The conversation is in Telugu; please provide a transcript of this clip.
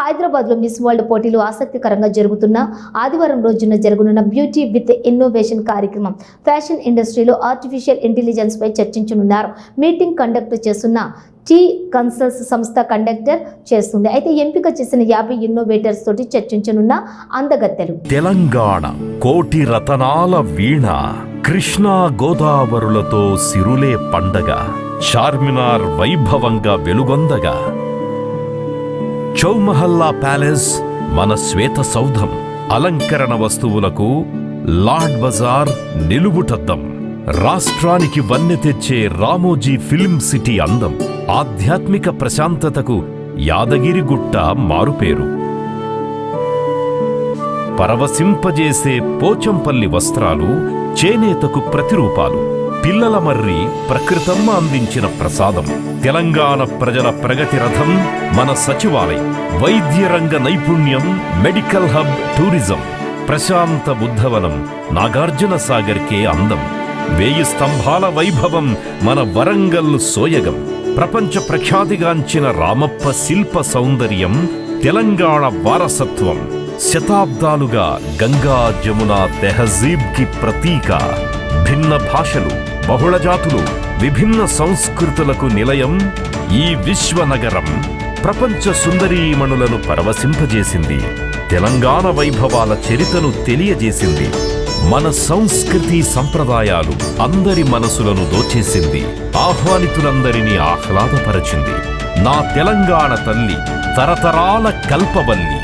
హైదరాబాద్లో మిస్ వరల్డ్ పోటీలు ఆసక్తికరంగా జరుగుతున్న ఆదివారం రోజున జరగనున్న బ్యూటీ విత్ ఇన్నోవేషన్ కార్యక్రమం ఫ్యాషన్ ఇండస్ట్రీలో ఆర్టిఫిషియల్ ఇంటెలిజెన్స్ పై చర్చించనున్నారు. మీటింగ్ కండక్ట్ చేస్తున్న టీ కన్సల్స్ సంస్థ కండక్టర్ చేస్తుంది. అయితే ఎంపిక చేసిన యాభై ఇన్నోవేటర్స్ తోటి చర్చించనున్న అందగత్తెలు. తెలంగాణ కోటి రతనాల వీణ కృష్ణా గోదావరులతో సిరులే పండగ చార్మినార్ వైభవంగా వెలుగొందగా. చౌమహల్లా ప్యాలెస్ మన శ్వేత సౌధం. అలంకరణ వస్తువులకు లార్డ్ బజార్ నిలువుటద్దం. రాష్ట్రానికి వన్నె తెచ్చే రామోజీ ఫిల్మ్ సిటీ అందం. ఆధ్యాత్మిక ప్రశాంతతకు యాదగిరిగుట్ట మారుపేరు. పరవశింపజేసే పోచంపల్లి వస్త్రాలు చేనేతకు ప్రతిరూపాలు. పిల్లల మర్రి ప్రకృతమ్మ అందించిన ప్రసాదం. తెలంగాణ ప్రజల ప్రగతి రథం మన సచివాలయం. వైద్య రంగ నైపుణ్యం మెడికల్ హబ్ టూరిజం. ప్రశాంత బుద్ధవనం నాగార్జున సాగర్కే అందం. వేయి స్తంభాల వైభవం మన వరంగల్ సోయగం. ప్రపంచ ప్రఖ్యాతిగాంచిన రామప్ప శిల్ప సౌందర్యం తెలంగాణ వారసత్వం. శతాబ్దాలుగా గంగా జమున తెహజీబ్కి ప్రతీక. భిన్న భాషలు బహుళ జాతులు విభిన్న సంస్కృతులకు నిలయం ఈ విశ్వనగరం ప్రపంచ సుందరీమణులను పరవశింపజేసింది. తెలంగాణ వైభవాల చరితను తెలియజేసింది. మన సంస్కృతి సంప్రదాయాలు అందరి మనసులను దోచేసింది. ఆహ్వానితులందరినీ ఆహ్లాదపరచింది. నా తెలంగాణ తల్లి తరతరాల కల్పవల్లి.